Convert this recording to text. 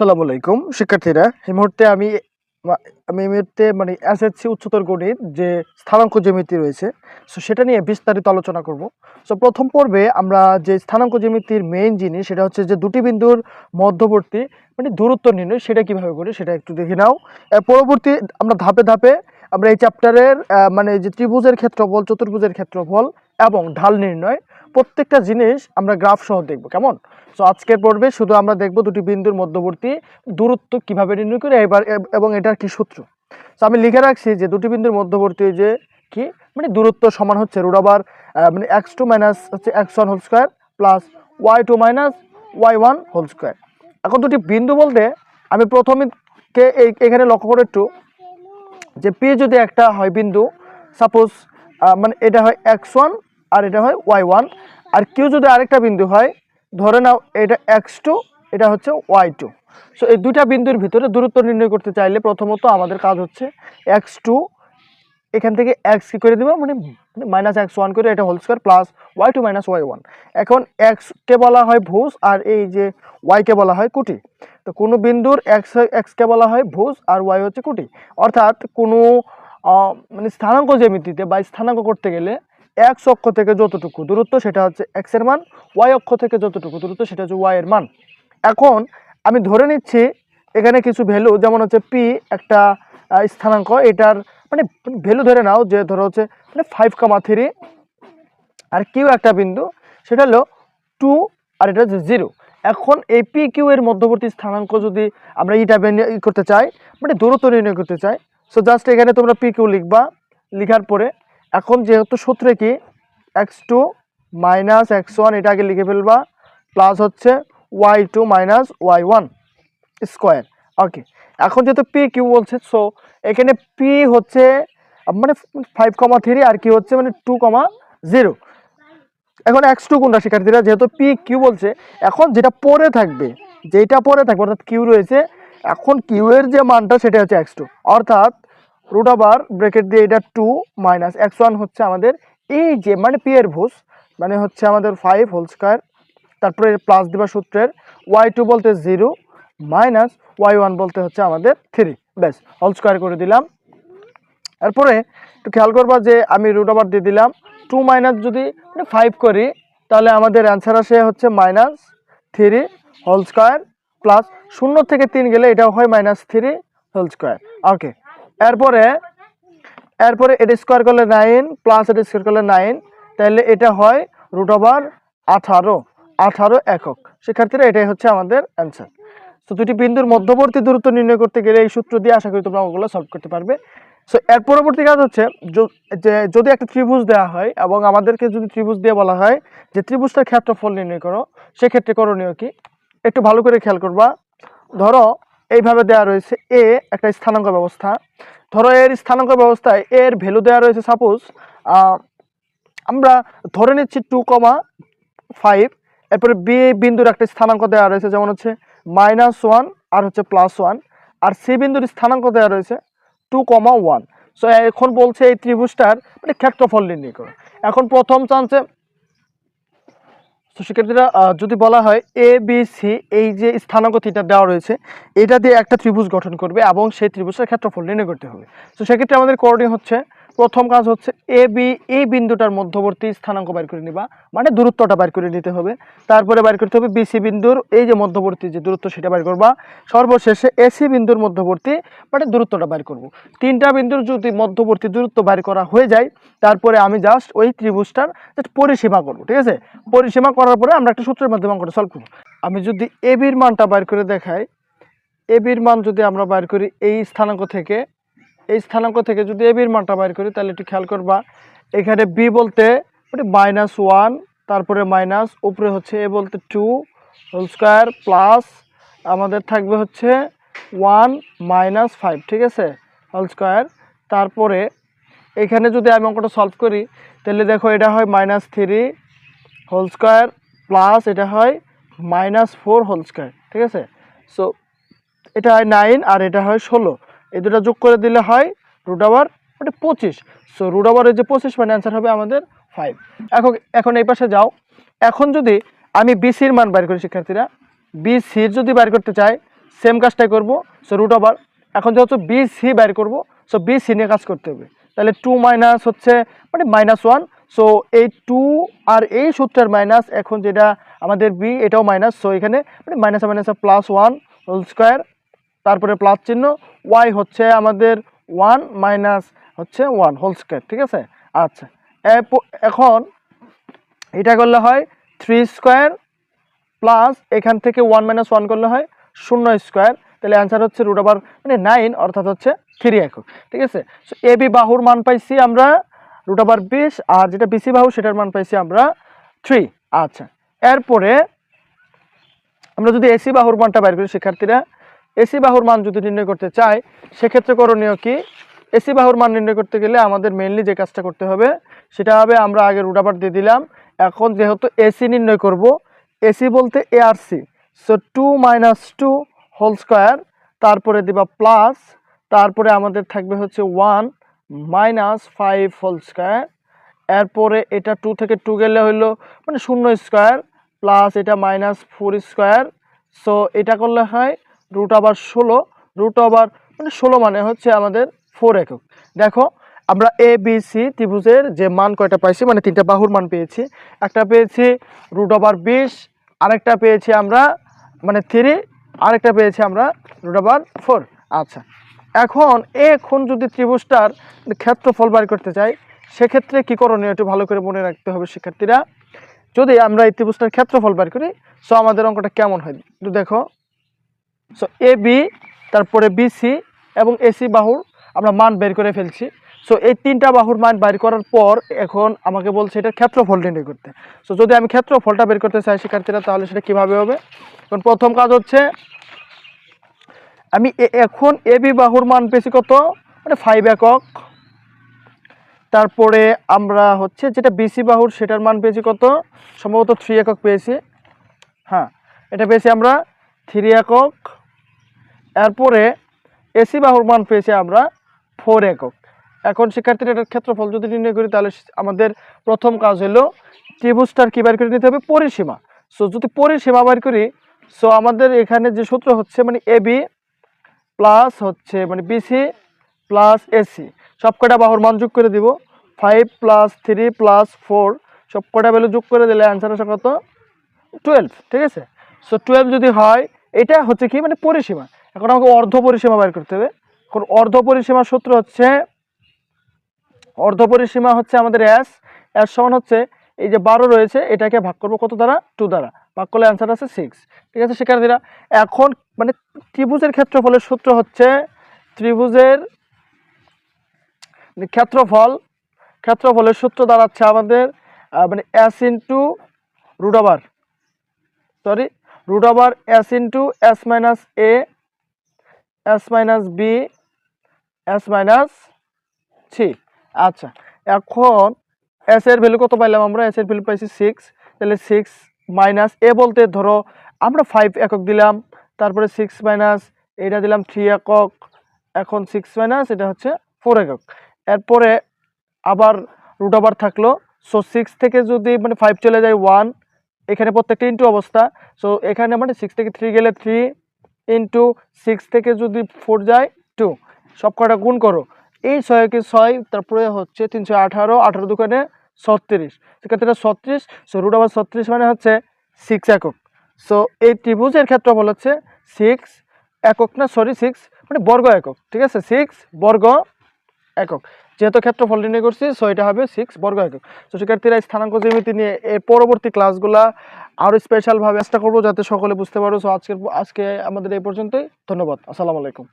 আসসালামু আলাইকুম, শিক্ষার্থীরা। এই মুহূর্তে আমি আমি এই মুহূর্তে মানে এসএসসি উচ্চতর গণিত যে স্থানাঙ্ক জ্যামিতি রয়েছে, সো সেটা নিয়ে বিস্তারিত আলোচনা করব। সো প্রথম পর্বে আমরা যে স্থানাঙ্ক জ্যামিতির মেইন জিনিস, সেটা হচ্ছে যে দুটি বিন্দুর মধ্যবর্তী মানে দূরত্ব নির্ণয়, সেটা কীভাবে করি সেটা একটু দেখে নাও। পরবর্তী, আমরা ধাপে ধাপে, আমরা এই চ্যাপ্টারের মানে যে ত্রিভুজের ক্ষেত্রফল, চতুর্ভুজের ক্ষেত্রফল এবং ঢাল নির্ণয় প্রত্যেকটা জিনিস আমরা গ্রাফ সহ দেখব, কেমন? সো আজকের পর্বে শুধু আমরা দেখব দুটি বিন্দুর মধ্যবর্তী দূরত্ব কীভাবে নির্ণয় করি, এবার, এবং এটার কি সূত্র। সো আমি লিখে রাখছি যে দুটি বিন্দুর মধ্যবর্তী যে কি? মানে দূরত্ব সমান হচ্ছে রুট আবার মানে এক্স টু মাইনাস হচ্ছে x one whole square plus y two minus y one whole square এখন দুটি বিন্দু বলতে আমি প্রথমে কে এই, এখানে লক্ষ্য করে একটু, যে পি যদি একটা হয় বিন্দু সাপোজ মানে এটা হয় এক্স ওয়ান আর এটা হয় ওয়াই ওয়ান আর কিউ যদি আরেকটা বিন্দু হয়, ধরে নাও এটা এক্স টু এটা হচ্ছে ওয়াই টু সো এই দুইটা বিন্দুর ভিতরে দূরত্ব নির্ণয় করতে চাইলে প্রথমত আমাদের কাজ হচ্ছে এক্স টু এখান থেকে এক্স কি করে দেবো? মানে মাইনাস এক্স ওয়ান করে এটা whole square plus y two minus y one এখন এক্সকে বলা হয় ভুজ, আর এই যে ওয়াইকে বলা হয় কুটি। তো কোনো বিন্দুর এক্স এক্সকে বলা হয় ভুজ, আর ওয়াই হচ্ছে কুটি। অর্থাৎ কোনো মানে স্থানাঙ্ক জ্যামিতিতে বা স্থানাঙ্ক করতে গেলে এক্স অক্ষ থেকে যতটুকু দূরত্ব, সেটা হচ্ছে এক্সের মান ওয়াই অক্ষ থেকে যতটুকু দূরত্ব, সেটা হচ্ছে ওয়াই এর মান। এখন আমি ধরে নিচ্ছি এখানে কিছু ভ্যালু যেমন হচ্ছে পি একটা স্থানাঙ্ক, এটার মানে ভ্যালু ধরে নাও যে ধরো হচ্ছে মানে ফাইভ কামা থ্রি আর কিউ একটা বিন্দু, সেটা হলো টু আর এটা হচ্ছে জিরো এখন এই পি কিউ এর মধ্যবর্তী স্থানাঙ্ক যদি আমরা ইটা ই করতে চাই মানে দূরত্ব নির্ণয় করতে চাই সো জাস্ট এখানে তোমরা পি কিউ লিখবা, লিখার পরে এখন যেহেতু সূত্রে কি x two minus x one এটা আগে লিখে ফেলবা প্লাস হচ্ছে y two minus y one square okay এখন যেহেতু পি কিউ বলছে সো এখানে পি হচ্ছে মানে ফাইভ কমা থ্রি আর কি হচ্ছে মানে টু কমা জিরো এখন এক্স টু কোনটা শিক্ষার্থীরা? যেহেতু পি কিউ বলছে, এখন যেটা পরে থাকবে, যেটা পরে থাকবে, অর্থাৎ কিউ রয়েছে, এখন কিউ এর যে মানটা সেটা হচ্ছে এক্স টু অর্থাৎ রুট আবার ব্রেকেট দিয়ে এটা টু মাইনাস এক্স ওয়ান হচ্ছে আমাদের এই যে মানে পি এর ভুজ মানে হচ্ছে আমাদের ফাইভ হোল স্কোয়ার তারপরে প্লাস দিবা সূত্রের ওয়াই টু বলতে জিরো মাইনাস ওয়াই ওয়ান বলতে হচ্ছে আমাদের থ্রি ব্যাস হোল স্কোয়ার করে দিলাম। এরপরে একটু খেয়াল করবা যে আমি রুট আবার দিয়ে দিলাম টু মাইনাস যদি মানে ফাইভ করি, তাহলে আমাদের অ্যান্সার আসে হচ্ছে minus three whole square plus শূন্য থেকে তিন গেলে এটাও হয় minus three whole square okay এরপরে এরপরে এটা স্কোয়ার করলে নাইন প্লাস এটা স্কোয়ার করলে নাইন তাহলে এটা হয় রুট ওভার আঠারো আঠারো একক। শিক্ষার্থীরা, এটাই হচ্ছে আমাদের অ্যান্সার তো দুটি বিন্দুর মধ্যবর্তী দূরত্ব নির্ণয় করতে গেলে এই সূত্র দিয়ে আশা করি তোমরা ওগুলো সলভ করতে পারবে। সো এর পরবর্তী কাজ হচ্ছে, যে যদি একটা ত্রিভুজ দেওয়া হয়, এবং আমাদেরকে যদি ত্রিভুজ দিয়ে বলা হয় যে ত্রিভুজটার ক্ষেত্রফল নির্ণয় করো, সেক্ষেত্রে করণীয় কি? একটু ভালো করে খেয়াল করবা। ধরো এইভাবে দেওয়া রয়েছে এ একটা স্থানাঙ্ক ব্যবস্থা। ধরো এর স্থানাঙ্ক ব্যবস্থায় এর ভ্যালু দেওয়া রয়েছে সাপোজ আমরা ধরে নিচ্ছি টু কমা ফাইভ এরপরে বি বিন্দুর একটা স্থানাঙ্ক দেওয়া রয়েছে, যেমন হচ্ছে মাইনাস ওয়ান আর হচ্ছে প্লাস ওয়ান আর সি বিন্দুর স্থানাঙ্ক দেওয়া রয়েছে টু কমা ওয়ান সো এখন বলছে এই ত্রিভুজটার মানে ক্ষেত্রফল নির্ণয় করো। এখন প্রথম চান্সে তো শিক্ষার্থীরা যদি বলা হয় এ বি সি এই যে স্থানাঙ্ক থিটা দেওয়া রয়েছে, এটা দিয়ে একটা ত্রিভুজ গঠন করবে এবং সেই ত্রিভুজের ক্ষেত্রফল নির্ণয় করতে হবে। তো সেক্ষেত্রে আমাদের করণীয় হচ্ছে প্রথম কাজ হচ্ছে এ বি এই বিন্দুটার মধ্যবর্তী স্থানাঙ্ক বের করে নিবা। মানে দূরত্বটা বের করে নিতে হবে। তারপরে বের করতে হবে বিসি বিন্দুর এই যে মধ্যবর্তী যে দূরত্ব, সেটা বের করবা। সর্বশেষে এসি বিন্দুর মধ্যবর্তী মানে দূরত্বটা বের করব। তিনটা বিন্দুর যদি মধ্যবর্তী দূরত্ব বের করা হয়ে যায়, তারপরে আমি জাস্ট ওই ত্রিভুজটার জাস্ট পরিসীমা করব, ঠিক আছে? পরিসীমা করার পরে আমরা একটা সূত্রের মাধ্যমে অঙ্কটা সলভ করব। আমি যদি এবির মানটা বের করে দেখাই এবির মান যদি আমরা বের করি, এই স্থানাঙ্ক থেকে এই স্থানাঙ্ক থেকে যদি এবির মানটা বাইর করি, তাহলে একটু খেয়াল করবা, এখানে বি বলতে মানে মাইনাস ওয়ান তারপরে মাইনাস উপরে হচ্ছে এ বলতে টু হোল স্কোয়ার প্লাস আমাদের থাকবে হচ্ছে ওয়ান মাইনাস ফাইভ ঠিক আছে? হোল স্কোয়ার তারপরে এখানে যদি আমি অঙ্কটা সলভ করি, তাহলে দেখো এটা হয় minus three whole square plus এটা হয় মাইনাস ফোর হোল স্কোয়ার ঠিক আছে? সো এটা হয় নাইন আর এটা হয় ষোলো। এই দুটা যোগ করে দিলে হয় রুট আবার মানে পঁচিশ। সো রুট আবারের যে পঁচিশ মানে অ্যান্সার হবে আমাদের ফাইভ এখন এখন এই পাশে যাও। এখন যদি আমি বিসির মান বাইর করি, শিক্ষার্থীরা বিসির যদি বের করতে চাই সেম কাজটাই করব। সো রুট ওভার এখন যেহেতু বি সি বাইর করব সো বি সি নিয়ে কাজ করতে হবে। তাহলে টু মাইনাস হচ্ছে মানে মাইনাস ওয়ান সো এই টু আর এই সূত্রের মাইনাস এখন যেটা আমাদের বি এটাও মাইনাস সো এখানে মানে minus minus plus one whole square তারপরে প্লাস চিহ্ন ওয়াই হচ্ছে আমাদের ওয়ান মাইনাস হচ্ছে ওয়ান হোল স্কোয়ার ঠিক আছে? আচ্ছা এখন এটা করলে হয় থ্রি স্কোয়ার প্লাস এখান থেকে ওয়ান মাইনাস ওয়ান করলে হয় শূন্য স্কোয়ার তাহলে অ্যান্সার হচ্ছে রুট ওভার মানে নাইন অর্থাৎ হচ্ছে থ্রি একক, ঠিক আছে? সো এ বি বাহুর মান পাইছি আমরা রুট ওভার বিশ, আর যেটা বিসি বাহু, সেটার মান পাইছি আমরা থ্রি আচ্ছা। এরপরে আমরা যদি এসি বাহুর মানটা বের করি, শিক্ষার্থীরা এসি বাহুর মান যদি নির্ণয় করতে চাই সেক্ষেত্রে করণীয় কি? এসি বাহুর মান নির্ণয় করতে গেলে আমাদের মেনলি যে কাজটা করতে হবে, সেটা হবে আমরা আগে রুট দিয়ে দিলাম। এখন যেহেতু এসি নির্ণয় করব এসি বলতে A R C so two minus two whole square তারপরে দিবা প্লাস তারপরে আমাদের থাকবে হচ্ছে one minus five whole square এরপরে এটা টু থেকে টু গেলে হইল মানে শূন্য স্কোয়ার প্লাস এটা মাইনাস ফোর স্কোয়ার সো এটা করলে হয় রুট আবার ষোলো রুট আবার মানে ষোলো মানে হচ্ছে আমাদের ফোর একক। দেখো, আমরা এ বি সি ত্রিভুজের যে মান কয়টা পাইছি মানে তিনটা বাহুর মান পেয়েছি। একটা পেয়েছি রুট ওভার বিশ, আরেকটা পেয়েছি আমরা মানে থ্রি আরেকটা পেয়েছি আমরা রুট ওভার ফোর আচ্ছা এখন এখন যদি ত্রিভুজটার ক্ষেত্রফল বার করতে চাই, সেক্ষেত্রে কী করণীয় একটু ভালো করে মনে রাখতে হবে শিক্ষার্থীরা। যদি আমরা এই ত্রিভুজটার ক্ষেত্রফল বার করি সো আমাদের অঙ্কটা কেমন হয়? দেখো। সো এ বি তারপরে বিসি এবং এসি বাহুর আমরা মান বের করে ফেলছি। সো এই তিনটা বাহুর মান বের করার পর এখন আমাকে বলছে এটা ক্ষেত্রফল নির্ণয় করতে। সো যদি আমি ক্ষেত্রফলটা বের করতে চাই শিক্ষার্থীরা, তাহলে সেটা কীভাবে হবে? এখন প্রথম কাজ হচ্ছে, আমি এখন এ বি বাহুর মান পেয়েছি কত? মানে ফাইভ একক। তারপরে আমরা হচ্ছে যেটা বিসি বাহুর, সেটার মান পেয়েছি কত? সম্ভবত থ্রি একক পেয়েছি। হ্যাঁ এটা পেয়েছি আমরা থ্রি একক। এরপরে এসি বাহুর মান পেয়েছি আমরা ফোর একক। এখন শিক্ষার্থীরা এটার ক্ষেত্রফল যদি নির্ণয় করি, তাহলে আমাদের প্রথম কাজ হলো ত্রিভুজটার কী বার করে নিতে হবে? পরিসীমা। সো যদি পরিসীমা বার করি সো আমাদের এখানে যে সূত্র হচ্ছে মানে এবি প্লাস হচ্ছে মানে বিসি প্লাস এসি সবকটা বাহুর মান যোগ করে দিব। Five plus three plus four সবকটা ভ্যালু যোগ করে দিলে অ্যান্সার আসে কত? টুয়েলভ ঠিক আছে? সো টুয়েলভ যদি হয়, এটা হচ্ছে কি? মানে পরিসীমা। এখন আমাকে অর্ধ পরিসীমা বের করতে হবে। এখন অর্ধ পরিসীমার সূত্র হচ্ছে, অর্ধ পরিসীমা হচ্ছে আমাদের এস এস সমান হচ্ছে এই যে বারো রয়েছে, এটাকে ভাগ করব কত দ্বারা? টু দ্বারা। ভাগ করলে অ্যান্সার আছে সিক্স ঠিক আছে, শিক্ষার্থীরা, এখন মানে ত্রিভুজের ক্ষেত্রফলের সূত্র হচ্ছে, ত্রিভুজের ক্ষেত্রফল, ক্ষেত্রফলের সূত্র দাঁড়াচ্ছে আমাদের মানে S into over sorry root over S into S minus A S minus B S minus C আচ্ছা এখন এস এর ভ্যালু কত পাইলাম আমরা? এস এর ভ্যালু পাইছি সিক্স তাহলে সিক্স মাইনাস এ বলতে ধরো আমরা ফাইভ একক দিলাম, তারপরে সিক্স মাইনাস এটা দিলাম থ্রি একক, এখন সিক্স মাইনাস এটা হচ্ছে ফোর একক। এরপরে আবার রুট ওভার থাকল সো সিক্স থেকে যদি মানে ফাইভ চলে যায় ওয়ান এখানে প্রত্যেকটা ইন্টু অবস্থা সো এখানে মানে সিক্স থেকে থ্রি গেলে থ্রি ইন্টু সিক্স থেকে যদি ফোর যায় টু সব কটা গুণ করো। এই ছয়কে ছয়, তারপরে হচ্ছে তিনশো আঠারো আঠারো দোকানে ছত্রিশ। সেক্ষেত্রে ছত্রিশ সো রুট ওভার ছত্রিশ মানে হচ্ছে সিক্স একক। সো এই ত্রিভুজের ক্ষেত্রফল হচ্ছে সিক্স একক না সরি সিক্স মানে বর্গ একক, ঠিক আছে? সিক্স বর্গ একক। যেহেতু ক্ষেত্রফল নির্ণয় করছি সো এটা হবে সিক্স বর্গ একক। তো শিক্ষার্থীরা স্থানাঙ্ক জ্যামিতি নিয়ে এর পরবর্তী ক্লাসগুলা আরও স্পেশালভাবে চেষ্টা করব যাতে সকলে বুঝতে পারো। সো আজকের, আজকে আমাদের এই পর্যন্তই। ধন্যবাদ। আসসালামু আলাইকুম।